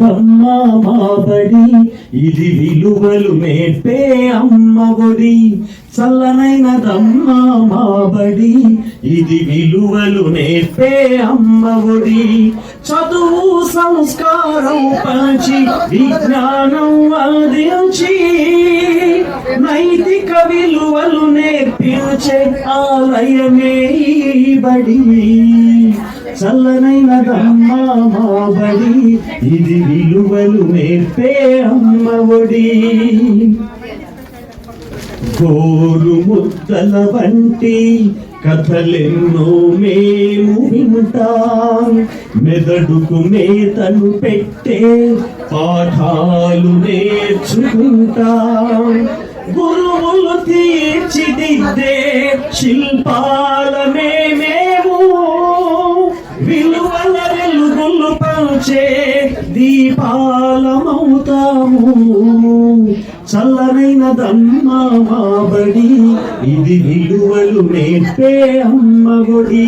చల్లనైన మాబడి ఇది విలువలు మేపే అమ్మ ఒడి చల్లనైన దమ్మ మాబడి ఇది విలువలు నేర్పే అమ్మ ఒడి చదువు సంస్కారం పంచి విజ్ఞానం అందించి నైతిక విలువలు నేర్పించే ఆలయమే ఈ బడి. చల్లనైన దమ్మ మా బడి ఇది విలువలు నేర్పే అమ్మ ఒడి. గోరు ముద్దల వంటి కథలెన్నో మేము వింటాం. మెదడుకు మేతను పెట్టే పాఠాలు నేర్చుకుంటాం. గురువులు తీర్చిదిద్దే శిల్పాలమే మేము పంచే దీపాలమవుతాము. చల్లనైన దమ్మా మాబడి ఇది విలువలు నేర్పే అమ్మఒడి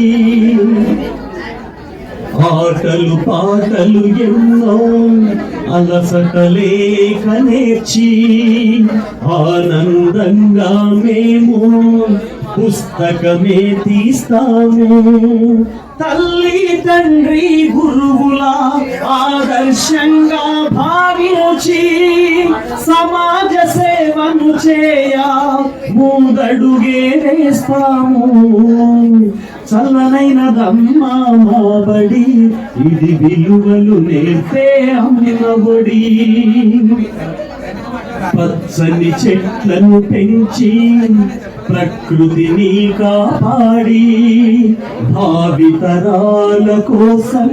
ఆటలు పాటలు ఎన్నో అలసటలేక నేర్చి ఆనందంగా మేము పుస్తకమే తీస్తాము తల్లి తండ్రి గురువుల ఆదర్శంగా భావించి సమాజ సేవను చేయ ముందడుగే వేస్తాము. చల్లనైన దమ్మ మాబడి ఇది విలువలు నేర్పే అమ్మబడి పచ్చని చెట్లను పెంచి ప్రకృతిని కాపాడి భావితరాల కోసం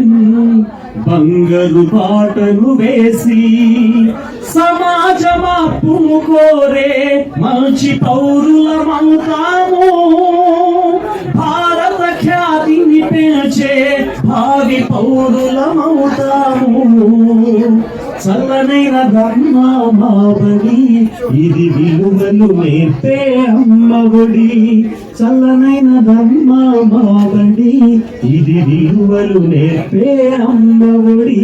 బంగారు బాటను వేసి సమాజమాపును కోరే మంచి పౌరులమవుతాము భారత ఖ్యాతిని పెంచే భావి పౌరులమవుతాము. చల్లనైన ధర్మ ఇది విలువలు నేర్పే అమ్మఒడి. చల్లనైన ధర్మ ఇది విలువలు నేర్పే అమ్మఒడి.